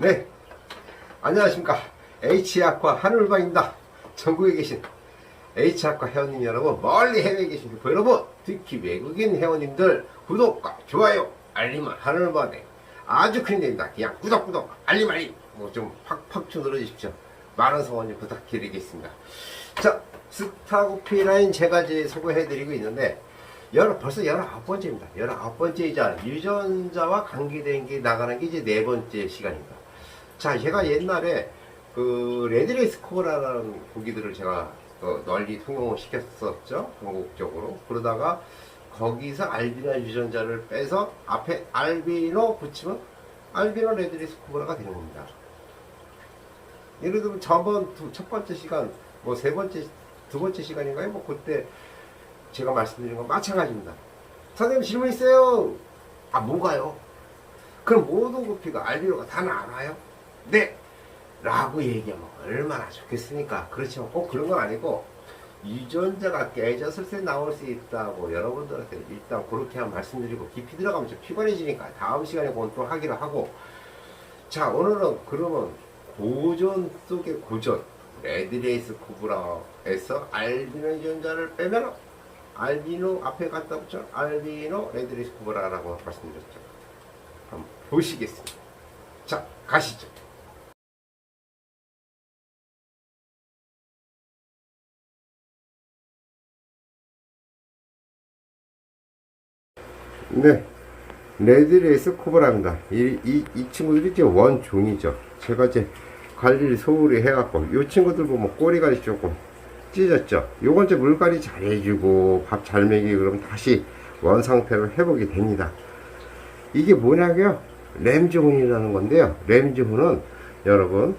네. 안녕하십니까. H학과 한울방입니다. 전국에 계신 H학과 회원님 여러분, 멀리 해외에 계신 그 여러분, 특히 외국인 회원님들, 구독과 좋아요, 알림을 하늘만에 아주 큰 일입니다. 그냥 구독, 구독, 알림, 알림. 뭐 좀 팍팍 좀 눌러주십시오. 많은 성원 좀 부탁드리겠습니다. 자, 스타고피라인 제가 이제 소개해드리고 있는데, 열어, 벌써 19번째입니다. 19번째이자 유전자와 관계된 게 나가는 게 이제 네 번째 시간입니다. 자, 제가 옛날에 그 레드레이스 코브라라는 고기들을 제가 어, 널리 통용을 시켰었죠. 전국적으로. 그러다가 거기서 알비노 유전자를 빼서 앞에 알비노 붙이면 알비노 레드레이스 코브라가 되는 겁니다. 예를 들면 저번 두, 첫 번째 시간, 뭐 세 번째, 두 번째 시간인가요? 뭐 그때 제가 말씀드린 건 마찬가지입니다. 선생님 질문 있어요? 아, 뭐가요? 그럼 모든 구피가 알비노가 다 나와요? 네! 라고 얘기하면 얼마나 좋겠습니까? 그렇지만 꼭 그런 건 아니고, 유전자가 깨졌을 때 나올 수 있다고 여러분들한테 일단 그렇게 한 말씀드리고 깊이 들어가면 좀 피곤해지니까 다음 시간에 그건 또 하기로 하고, 자, 오늘은 그러면 고전 속의 고전, 레드레이스 코브라에서 알비노 유전자를 빼면 알비노 앞에 갖다 붙여 알비노 레드레이스 코브라라고 말씀드렸죠. 한번 보시겠습니다. 자, 가시죠. 네. 레드레이스 코브라입니다. 이, 이, 이 친구들이 이제 원종이죠. 제가 이제 관리를 소홀히 해갖고, 이 친구들 보면 꼬리가 조금 찢어졌죠. 요건 이제 물갈이 잘 해주고, 밥 잘 먹이고, 그럼 다시 원 상태로 회복이 됩니다. 이게 뭐냐고요? 램즈훈이라는 건데요. 램즈훈은 여러분,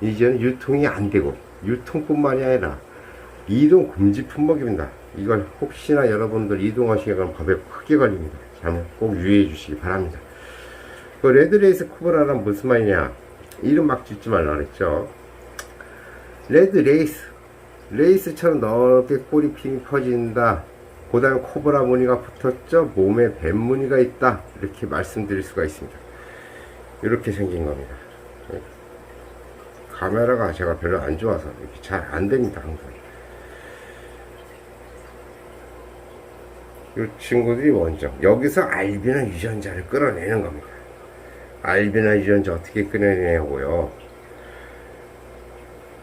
이제는 유통이 안 되고, 유통뿐만이 아니라, 이동 금지 품목입니다. 이걸 혹시나 여러분들 이동하시면 밥에 크게 걸립니다. 꼭 유의해 주시기 바랍니다. 그 레드레이스 코브라란 무슨 말이냐? 이름 막 짓지 말라 그랬죠. 레드레이스. 레이스처럼 넓게 꼬리 핀이 퍼진다. 그 다음에 코브라 무늬가 붙었죠. 몸에 뱀 무늬가 있다. 이렇게 말씀드릴 수가 있습니다. 이렇게 생긴 겁니다. 카메라가 제가 별로 안 좋아서 이렇게 잘 안 됩니다. 항상. 이 친구들이 먼저 여기서 알비노 유전자를 끌어내는 겁니다. 알비노 유전자 어떻게 끌어내냐고요.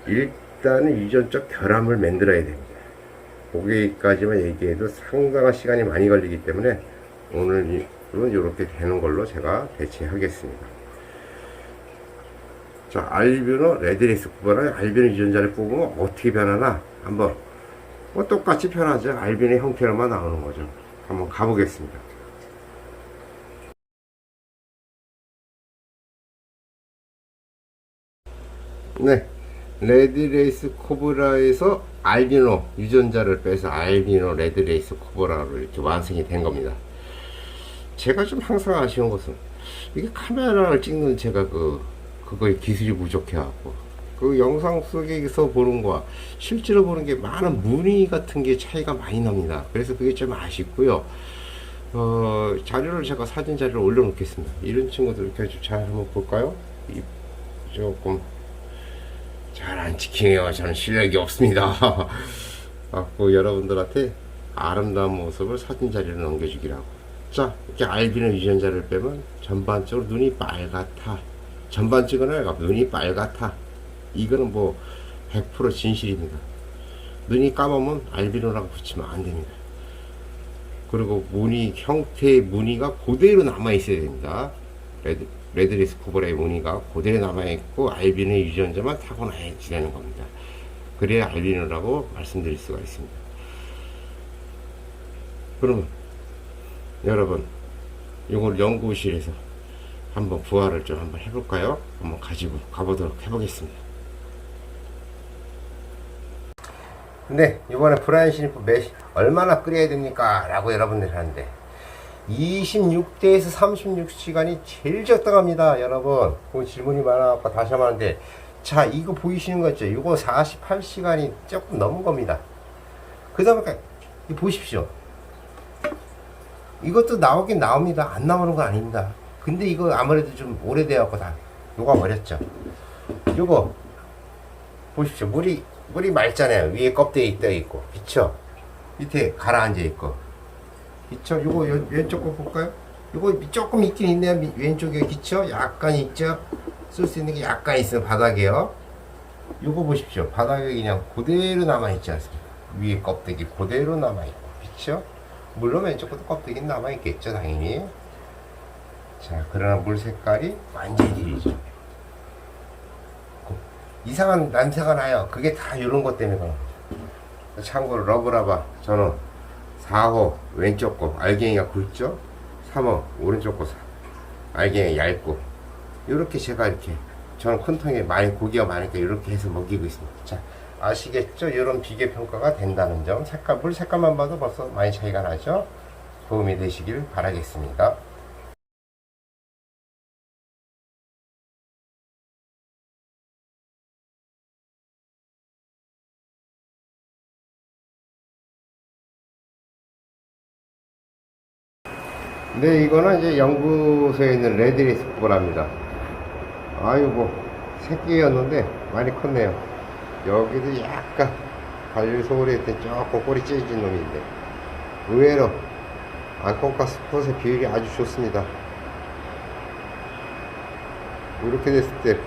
일단은 유전적 결함을 만들어야 됩니다. 거기까지만 얘기해도 상당한 시간이 많이 걸리기 때문에 오늘은 이렇게 되는 걸로 제가 대체하겠습니다. 자, 알비노 레드레이스 구분하여 알비노 유전자를 뽑으면 어떻게 변하나 한번 뭐 똑같이 변하죠. 알비노 형태로만 나오는 거죠. 한번 가보겠습니다. 네. 레드레이스 코브라에서 알비노 유전자를 빼서 알비노 레드레이스 코브라로 이렇게 완성이 된 겁니다. 제가 좀 항상 아쉬운 것은 이게 카메라를 찍는 제가 그 그거의 기술이 부족해갖고 그 영상 속에서 보는 거와 실제로 보는 게 많은 무늬 같은 게 차이가 많이 납니다. 그래서 그게 좀 아쉽고요. 어, 자료를 제가 사진 자료를 올려놓겠습니다. 이런 친구들 이렇게 좀잘 한번 볼까요? 이, 조금 잘 안 찍히네요. 저는 실력이 없습니다. 갖고 여러분들한테 아름다운 모습을 사진 자료를 넘겨주기라고. 자, 이렇게 알비노 유전자를 빼면 전반적으로 눈이 빨갛다. 전반적으로 눈이 빨갛다. 이거는 뭐 100% 진실입니다. 눈이 까먹으면 알비노라고 붙이면 안 됩니다. 그리고 무늬, 형태의 무늬가 그대로 남아 있어야 됩니다. 레드, 레드리스 코브라의 무늬가 그대로 남아 있고 알비노 유전자만 타고나야 지내는 겁니다. 그래야 알비노라고 말씀드릴 수가 있습니다. 그러면 여러분 이걸 연구실에서 한번 부활을 좀 한번 해볼까요? 한번 가지고 가보도록 해보겠습니다. 네, 이번에 브라이언 시니프 몇, 얼마나 끓여야 됩니까? 라고 여러분들이 하는데, 26대에서 36시간이 제일 적당합니다, 여러분. 그 질문이 많아갖고 다시 한번 하는데, 자, 이거 보이시는 거 있죠? 이거 48시간이 조금 넘은 겁니다. 그 다음에, 이 보십시오. 이것도 나오긴 나옵니다. 안 나오는 건 아닙니다. 근데 이거 아무래도 좀 오래돼갖고 다 녹아버렸죠. 요거 보십시오. 물이 물이 맑잖아요. 위에 껍데기 떠 있고, 그쵸? 밑에 가라앉아 있고, 그쵸? 요거 요- 왼쪽 거 볼까요? 요거 조금 있긴 있네요. 미- 왼쪽에 그쵸? 약간 있죠? 쓸 수 있는 게 약간 있어요. 바닥에요. 요거 보십시오. 바닥에 그냥 그대로 남아있지 않습니까? 위에 껍데기 그대로 남아있고, 그쵸? 물론 왼쪽 것도 껍데기는 남아있겠죠, 당연히. 자, 그러나 물 색깔이 완전히 들이죠. 이상한 냄새가 나요. 그게 다 이런 것 때문에 그런 거죠. 참고로 러브라바 저는 4호 왼쪽 거 알갱이가 굵죠? 3호 오른쪽 거 사- 알갱이가 얇고 이렇게 제가 이렇게 저는 큰 통에 많이 고기가 많으니까 이렇게 해서 먹이고 있습니다. 자 아시겠죠? 이런 비교 평가가 된다는 점 색깔 물 색깔만 봐도 벌써 많이 차이가 나죠? 도움이 되시길 바라겠습니다. 네, 이거는 이제 연구소에 있는 레드리스 코랍니다. 아이고, 새끼였는데 많이 컸네요. 여기도 약간 관리소홀히 했던 조금 꼬리 찢어진 놈인데 의외로 안콩과 스폿의 비율이 아주 좋습니다. 이렇게 됐을 때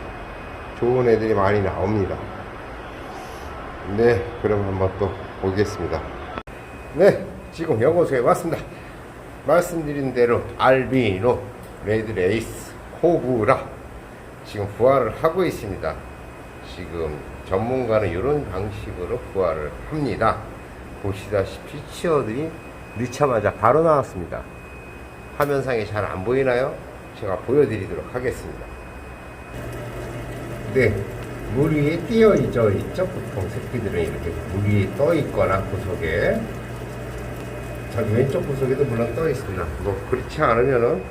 좋은 애들이 많이 나옵니다. 네, 그럼 한번 또 보겠습니다. 네, 지금 연구소에 왔습니다. 말씀드린 대로 알비노, 레드레이스, 코브라 지금 부활을 하고 있습니다. 지금 전문가는 이런 방식으로 부활을 합니다. 보시다시피 치어들이 넣자마자 바로 나왔습니다. 화면상에 잘 안 보이나요? 제가 보여드리도록 하겠습니다. 네, 물 위에 띄어 있죠, 있죠. 보통 새끼들은 이렇게 물 위에 떠 있거나 구석에 자 기 왼쪽 구석에도 물론 떠 있습니다. 뭐 그렇지 않으면은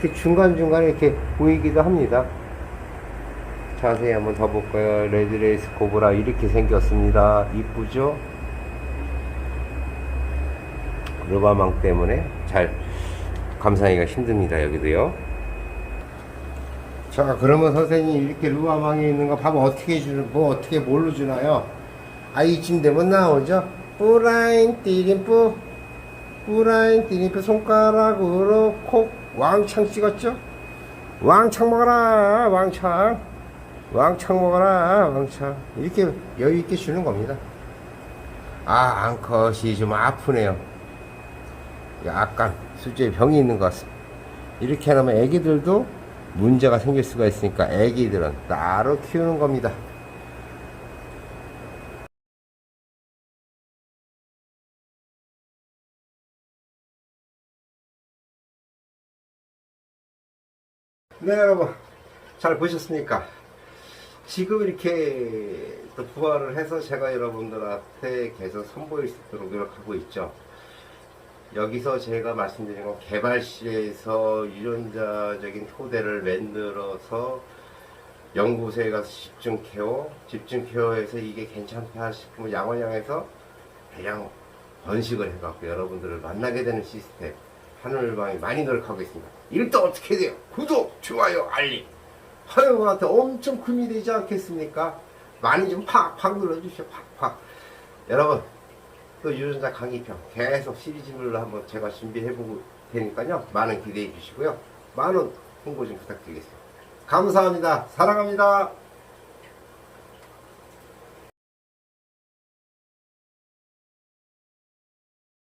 이렇게 중간 중간에 이렇게 보이기도 합니다. 자세히 한번 더 볼까요? 레드레이스 코브라 이렇게 생겼습니다. 이쁘죠? 루바망 때문에 잘 감상하기가 힘듭니다. 여기도요. 자, 그러면 선생님 이렇게 루아망에 있는 거 밥 어떻게 주는, 뭐 어떻게 뭘로 주나요? 아, 이쯤 되면 나오죠? 뿌라인 띠림뿌, 뿌라인 띠림뿌 손가락으로 콕 왕창 찍었죠? 왕창 먹어라, 왕창. 왕창 먹어라, 왕창. 이렇게 여유 있게 주는 겁니다. 아, 앙컷이 좀 아프네요. 약간 수제 병이 있는 것 같습니다. 이렇게 하면 애기들도 문제가 생길 수가 있으니까 애기들은 따로 키우는 겁니다. 네, 여러분. 잘 보셨습니까? 지금 이렇게 또 부활을 해서 제가 여러분들한테 계속 선보일 수 있도록 노력하고 있죠. 여기서 제가 말씀드린 건 개발시에서 유전자적인 토대를 만들어서 연구소에 가서 집중 케어, 집중 케어해서 이게 괜찮다 싶으면 양원양에서 대량 번식을 해갖고 여러분들을 만나게 되는 시스템 하늘방이 많이. 이럴 때 어떻게 돼요? 구독, 좋아요, 알림. 하늘방한테 엄청 금이 되지 않겠습니까? 많이 좀 팍팍 눌러주시오, 팍팍. 여러분, 또 유전자 강의편 계속 시리즈물로 한번 제가 준비해보고 테니까요. 많은 기대해 주시고요. 많은 홍보 좀 부탁드리겠습니다. 감사합니다. 사랑합니다.